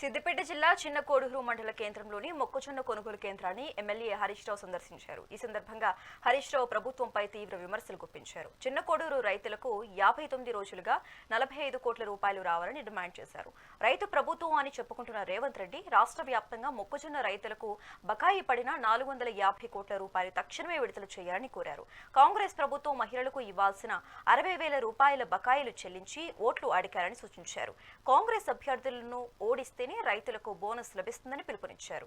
సిద్దిపేట జిల్లా చిన్న కోడుగురు మండల కేంద్రంలోని మొక్కజొన్న కొనుగోలు కేంద్రాన్ని ఎమ్మెల్యే హరీష్ రావు సందర్శించారు. ఈ సందర్భంగా హరీష్ రావు ప్రభుత్వంపై తీవ్ర విమర్శలు గుప్పించారు. చిన్న కోడూరు రైతులకు యాభై తొమ్మిది రోజులుగా నలభై ఐదు కోట్ల రూపాయలు రావాలని డిమాండ్ చేశారు. రైతు ప్రభుత్వం అని చెప్పుకుంటున్న రేవంత్ రెడ్డి రాష్ట్ర వ్యాప్తంగా మొక్కజొన్న రైతులకు బకాయి పడిన నాలుగు వందల యాభై కోట్ల రూపాయలు తక్షణమే విడుదల చేయాలని కోరారు. కాంగ్రెస్ ప్రభుత్వం మహిళలకు ఇవ్వాల్సిన అరవై వేల రూపాయల బకాయిలు చెల్లించి ఓట్లు అడిగారని సూచించారు. కాంగ్రెస్ అభ్యర్థులను ఓడిస్తే ఉంటేనే రైతులకు బోనస్ లభిస్తుందని పిలుపునిచ్చారు.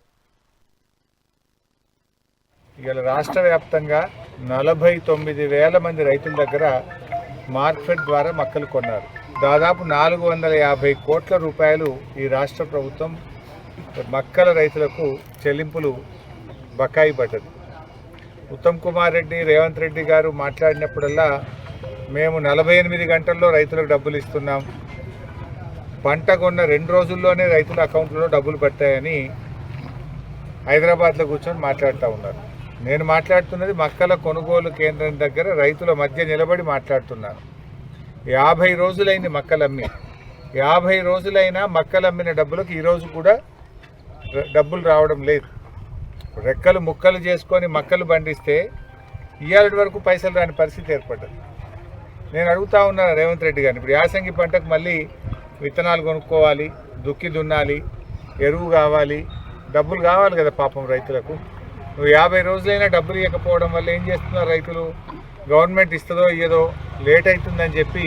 ఇవాళ రాష్ట్ర వ్యాప్తంగా నలభై తొమ్మిది వేల మంది రైతుల దగ్గర మార్కెట్ ద్వారా మక్కలు కొన్నారు. దాదాపు నాలుగు వందల యాభై కోట్ల రూపాయలు ఈ రాష్ట్ర ప్రభుత్వం మక్కల రైతులకు చెల్లింపులు బకాయి పడ్డది. ఉత్తమ్ కుమార్ రెడ్డి రేవంత్ రెడ్డి గారు మాట్లాడినప్పుడల్లా మేము నలభై ఎనిమిది గంటల్లో రైతులకు డబ్బులు ఇస్తున్నాం. పంట కొన్న రెండు రోజుల్లోనే రైతుల అకౌంట్లో డబ్బులు పడతాయని హైదరాబాద్లో కూర్చొని మాట్లాడుతూ ఉన్నారు. నేను మాట్లాడుతున్నది మక్కల కొనుగోలు కేంద్రం దగ్గర రైతుల మధ్య నిలబడి మాట్లాడుతున్నాను యాభై రోజులైంది మక్కలు అమ్మి. యాభై రోజులైనా మక్కలు అమ్మిన డబ్బులకు ఈరోజు కూడా డబ్బులు రావడం లేదు. రెక్కలు ముక్కలు చేసుకొని మక్కలు పండిస్తే ఇయ్యాలటి వరకు పైసలు రాని పరిస్థితి ఏర్పడ్డది. నేను అడుగుతా ఉన్నాను రేవంత్ రెడ్డి గారిని. ఇప్పుడు యాసంగి పంటకు మళ్ళీ విత్తనాలు కొనుక్కోవాలి దుక్కి దున్నాలి ఎరువు కావాలి డబ్బులు కావాలి కదా పాపం రైతులకు. నువ్వు యాభై రోజులైనా డబ్బులు ఇవ్వకపోవడం వల్ల ఏం చేస్తున్నారు రైతులు? గవర్నమెంట్ ఇస్తుందో ఇయ్యదో లేట్ అవుతుందని చెప్పి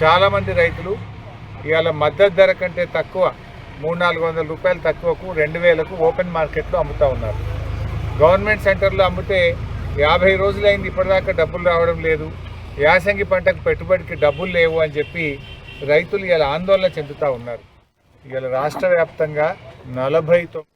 చాలామంది రైతులు ఇవాళ మద్దతు ధర కంటే తక్కువ మూడు నాలుగు వందల రూపాయలు తక్కువకు రెండు వేలకు ఓపెన్ మార్కెట్లో అమ్ముతూ ఉన్నారు. గవర్నమెంట్ సెంటర్లో అమ్మితే యాభై రోజులైంది ఇప్పటిదాకా డబ్బులు రావడం లేదు. యాసంగి పంటకు పెట్టుబడికి డబ్బులు లేవు అని చెప్పి రైతులు ఇలా ఆందోళన చెందుతూ ఉన్నారు. ఇవాళ రాష్ట్ర వ్యాప్తంగా నలభై తొమ్మిది